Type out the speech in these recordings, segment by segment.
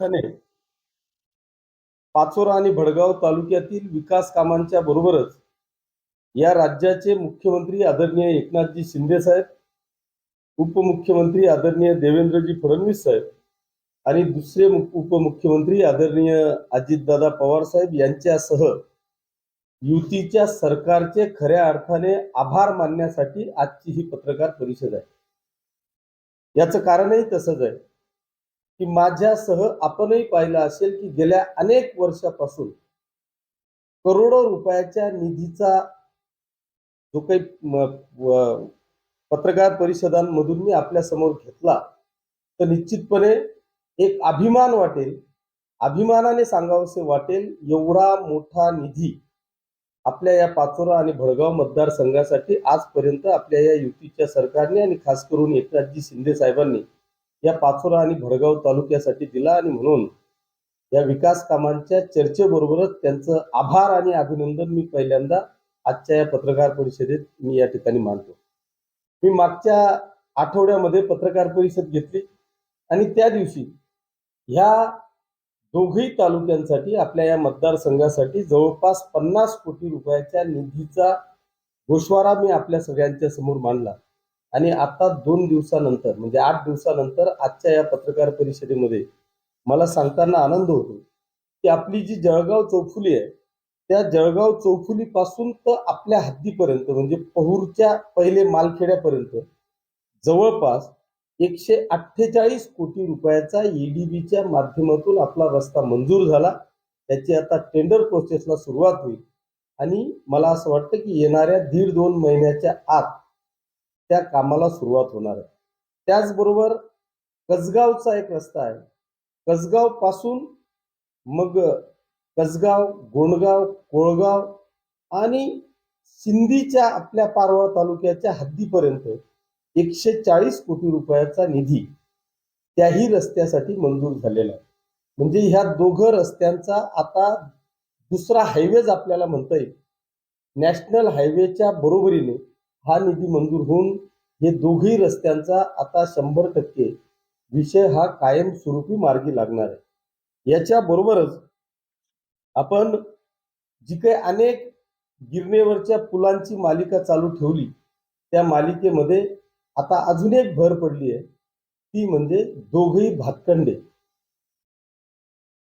ठाणे पाचोरा आणि भडगाव तालुक्यातील विकास कामांच्या बरोबरच या राज्याचे मुख्यमंत्री आदरणीय एकनाथजी शिंदे साहेब उपमुख्यमंत्री आदरणीय देवेंद्रजी फडणवीस साहेब आणि दुसरे उपमुख्यमंत्री आदरणीय अजितदादा पवार साहेब यांच्यासह युतीच्या सरकारचे खऱ्या अर्थाने आभार मानण्यासाठी आजची ही पत्रकार परिषद आहे. याचं कारणही तसंच आहे. की माझ्यासह आपणही पाहिलं असेल की गेल्या अनेक वर्षापासून करोडो रुपयाच्या निधीचा जो काही पत्रकार परिषदांमधून मी आपल्यासमोर घेतला तर निश्चितपणे एक अभिमान वाटेल अभिमानाने सांगावसे वाटेल एवढा मोठा निधी आपल्या या पाचोरा आणि भडगाव मतदारसंघासाठी आजपर्यंत आपल्या या युतीच्या सरकारने आणि खास करून एकनाथजी शिंदे साहेबांनी या पाचोरा आणि भडगाव तालुक्यासाठी दिला आणि म्हणून या विकास कामांच्या चर्चेबरोबरच त्यांचं आभार आणि अभिनंदन मी पहिल्यांदा आजच्या या पत्रकार परिषदेत मी या ठिकाणी मांडतो मी मागच्या आठवड्यामध्ये पत्रकार परिषद घेतली आणि त्या दिवशी ह्या दोघही तालुक्यांसाठी आपल्या या मतदारसंघासाठी जवळपास पन्नास कोटी रुपयाच्या निधीचा गोषवारा मी आपल्या सगळ्यांच्या समोर मांडला. आणि आता दोन दिवसानंतर म्हणजे आठ दिवसानंतर आजच्या या पत्रकार परिषदेमध्ये मला सांगताना आनंद होतो की आपली जी जळगाव चौफुली आहे त्या जळगाव चौफुलीपासून तर आपल्या हद्दीपर्यंत म्हणजे पहूरच्या पहिले मालखेड्यापर्यंत जवळपास एकशे अठ्ठेचाळीस कोटी रुपयाचा ईडीबीच्या माध्यमातून आपला रस्ता मंजूर झाला. त्याची आता टेंडर प्रोसेसला सुरुवात होईल. आणि मला असं वाटतं की येणाऱ्या दीड दोन महिन्याच्या आत त्या कामाला सुरुवात होणार आहे. त्याचबरोबर कसगावचा एक रस्ता आहे. कसगावपासून मग कसगाव गोंडगाव कोळगाव आणि सिंधीच्या आपल्या पारवा तालुक्याच्या हद्दीपर्यंत एकशे चाळीस कोटी रुपयाचा निधी त्याही रस्त्यासाठी मंजूर झालेला आहे. म्हणजे ह्या दोघं रस्त्यांचा आता दुसरा हायवेज आपल्याला म्हणता येईल. नॅशनल हायवेच्या बरोबरीने हा निधी मंजूर होऊन हे दोघही रस्त्यांचा आता शंभर टक्के विषय हा कायमस्वरूपी मार्गी लागणार आहे. याच्या बरोबरच आपण जी काही अनेक गिरणेवरच्या पुलांची मालिका चालू ठेवली त्या मालिकेमध्ये आता अजून एक भर पडली आहे. ती म्हणजे दोघही भातखंडे.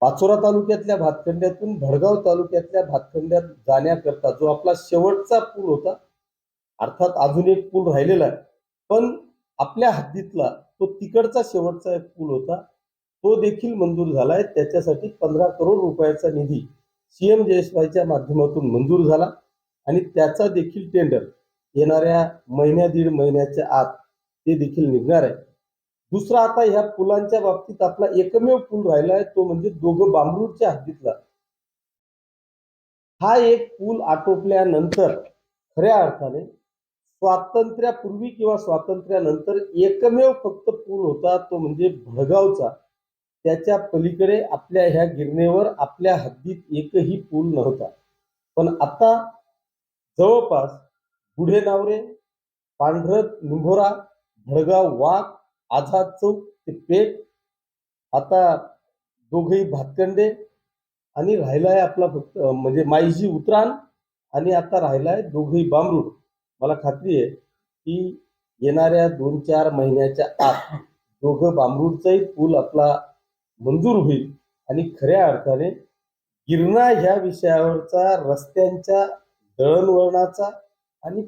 पाचोरा तालुक्यातल्या भातखंड्यातून भडगाव तालुक्यातल्या भातखंड्यात जाण्याकरता जो आपला शेवटचा पूल होता अर्थात अजून एक पूल राहिलेला आहे पण आपल्या हद्दीतला तो तिकडचा शेवटचा एक पूल होता तो देखील मंजूर झालाय. त्याच्यासाठी पंधरा करोड रुपयाचा निधी सीएम जयस्वाईच्या माध्यमातून मंजूर झाला आणि त्याचा देखील टेंडर येणाऱ्या महिन्या दीड महिन्याच्या आत ते देखील निघणार आहे. दुसरा आता ह्या पुलांच्या बाबतीत आपला एकमेव पूल राहिला आहे तो म्हणजे दोघं बांबरूडच्या हद्दीतला. हा एक पूल आटोपल्यानंतर खऱ्या अर्थाने स्वातंत्र्यापूर्वी किंवा स्वातंत्र्यानंतर एकमेव फक्त पूल होता तो म्हणजे भडगावचा. त्याच्या पलीकडे आपल्या ह्या गिरणेवर आपल्या हद्दीत एकही पूल नव्हता. पण आता जवळपास गुढे नावरे पांढरत निंभोरा भडगाव वाघ आझाद चौक ते पेठ आता दोघही भातकंडे आणि राहिला आहे आपला फक्त म्हणजे माईजी उतराण आणि आता राहिला आहे दोघही बांबरूड मला खात्री आहे की येणाऱ्या दोन चार महिन्याच्या आत दोघं बामरूडचाही पूल आपला मंजूर होईल. आणि खऱ्या अर्थाने गिरणा ह्या विषयावरचा रस्त्यांच्या दळणवळणाचा आणि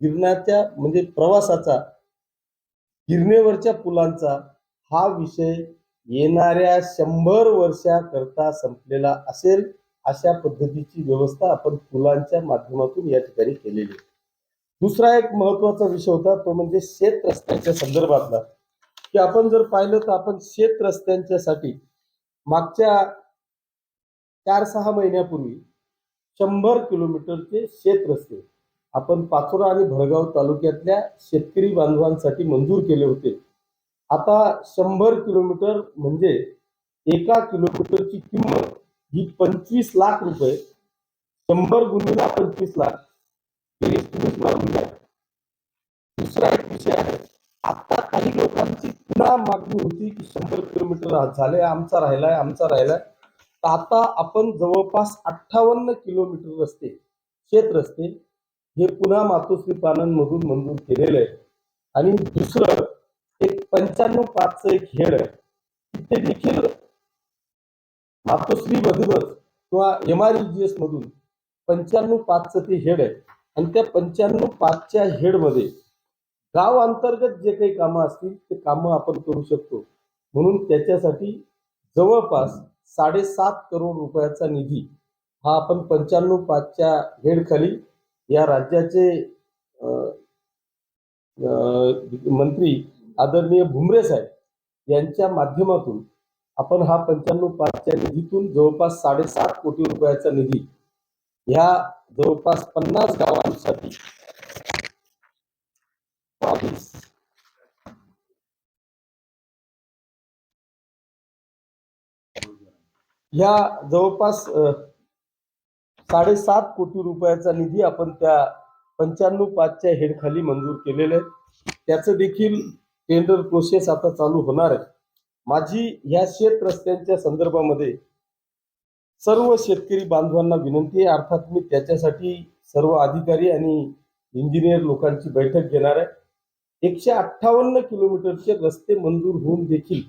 गिरणाच्या म्हणजे प्रवासाचा गिरणेवरच्या पुलांचा हा विषय येणाऱ्या शंभर वर्षाकरता संपलेला असेल अशा पद्धतीची व्यवस्था आपण पुलांच्या माध्यमातून या ठिकाणी केलेली आहे. दुसरा एक महत्त्वाचा विषय होता तो म्हणजे शेत रस्त्याच्या संदर्भातला. की आपण जर पाहिलं तर आपण शेत रस्त्यांच्यासाठी मागच्या चार सहा महिन्यापूर्वी शंभर किलोमीटरचे शेत रस्ते आपण पाचोरा आणि भडगाव तालुक्यातल्या शेतकरी बांधवांसाठी मंजूर केले होते. आता शंभर किलोमीटर म्हणजे एका किलोमीटरची किंमत ही पंचवीस लाख रुपये शंभर गुणिला पंचवीस लाख. हे तुम्हीच मारून घ्या. दुसरा एक विषय आहे आता काही लोकांची पुन्हा मागणी होती की शंभर किलोमीटर झाले आमचा राहिलाय आमचा राहिलाय तर आता आपण जवळपास अठ्ठावन्न किलोमीटर रस्ते शेत रस्ते हे पुन्हा मातोश्री पानांमधून मंजूर केलेले आहे आणि दुसरं एक पंच्याण्णव पाचचं एक हेड आहे ते देखील मातोश्री मधूनच किंवा एम आर जी एस मधून पंच्याण्णव पाचचं ते हेड आहे आणि त्या पंच्याण्णव पाचच्या हेडमध्ये गाव अंतर्गत जे काही कामं असतील ते कामं आपण करू शकतो. म्हणून त्याच्यासाठी जवळपास साडेसात करोड रुपयाचा निधी हा आपण पंच्याण्णव पाचच्या हेडखाली या राज्याचे अं, मंत्री आदरणीय भुमरे साहेब यांच्या माध्यमातून आपण हा पंच्याण्णव पाचच्या निधीतून जवळपास साडेसात कोटी रुपयाचा निधी ह्या जवळपास पन्नास गावांसाठी. बावीस. या जवळपास साडेसात कोटी रुपयाचा निधी आपण त्या पंच्याण्णव पाचच्या हेडखाली मंजूर केलेले आहे त्याचं देखील टेंडर प्रोसेस आता चालू होणार आहे. माझी ह्या शेत रस्त्यांच्या संदर्भामध्ये सर्व शेतकरी बांधवांना विनंती आहे. अर्थात मी त्याच्यासाठी सर्व अधिकारी आणि इंजिनियर लोकांची बैठक घेणार आहे. एकशे अठ्ठावन्न किलोमीटरचे रस्ते मंजूर होऊन देखील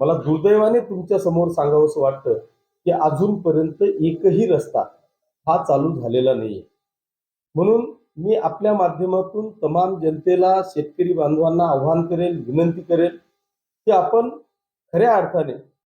मला दुर्दैवाने तुमच्यासमोर सांगावंसं वाटतं की अजूनपर्यंत एकही रस्ता हा चालू झालेला नाहीये. म्हणून मी आपल्या माध्यमातून तमाम जनतेला शेतकरी बांधवांना आव्हान करेल विनंती करेल की आपण खऱ्या अर्थाने